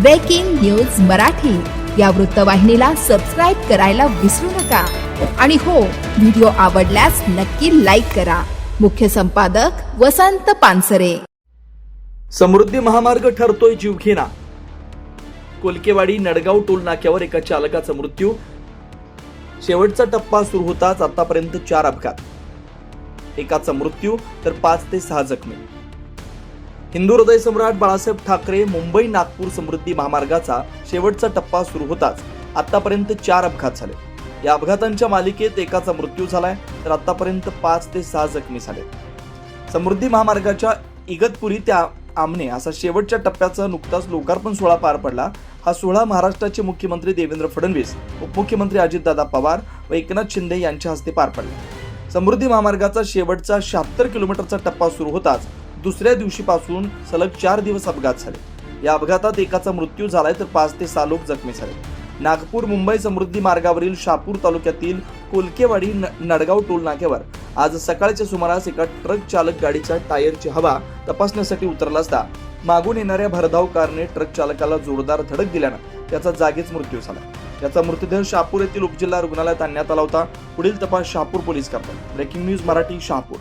Breaking news Marathi या वृत्तवाहिनीला subscribe करायला विसरू नका. आणि हो व्हिडिओ आवडल्यास नक्की लाईक करा. मुख्य संपादक वसंत पानसरे. समृद्धी महामार्ग ठरतोय जीवघेणा. कोलकेवाडी नडगाव टोल नाक्यावर एका चालकाचा मृत्यू. शेवटचा टप्पा सुरू होताच आतापर्यंत चार अपघात. एकाचा मृत्यू तर पाच ते सहा जखमी. हिंदू हृदय सम्राट बाळासाहेब ठाकरे मुंबई नागपूर समृद्धी महामार्गाचा शेवटचा टप्पा सुरू होताच. आतापर्यंत चार अपघात झाले. या अपघातांच्या मालिकेत एकाचा मृत्यू झालाय तर आतापर्यंत पाच ते सहा जखमी झाले. समृद्धी महामार्गाच्या इगतपुरी त्या आमने असा शेवटच्या टप्प्याचा नुकताच लोकार्पण सोहळा पार पडला. हा सोहळा महाराष्ट्राचे मुख्यमंत्री देवेंद्र फडणवीस उपमुख्यमंत्री अजितदादा पवार व एकनाथ शिंदे यांच्या हस्ते पार पडला. समृद्धी महामार्गाचा शेवटचा शहात्तर किलोमीटरचा टप्पा सुरू होताच दुसऱ्या दिवशीपासून सलग चार दिवस अपघात झाले. या अपघातात एकाचा मृत्यू झालाय तर पाच ते सहा लोक जखमी झाले. नागपूर मुंबई समृद्धी मार्गावरील शापूर तालुक्यातील कोलकेवाडी न- नडगाव टोल नाक्यावर आज सकाळच्या सुमारास एका ट्रक चालक गाडीच्या टायरची हवा तपासण्यासाठी उतरला असता मागून येणाऱ्या भरधाव कारने ट्रक चालकाला जोरदार धडक दिल्यानं त्याचा जागीच मृत्यू झाला. त्याचा मृतदेह शहापूर येथील उपजिल्हा रुग्णालयात आणण्यात आला होता. पुढील तपास शहापूर पोलीस करतात. Breaking news Marathi Shahapur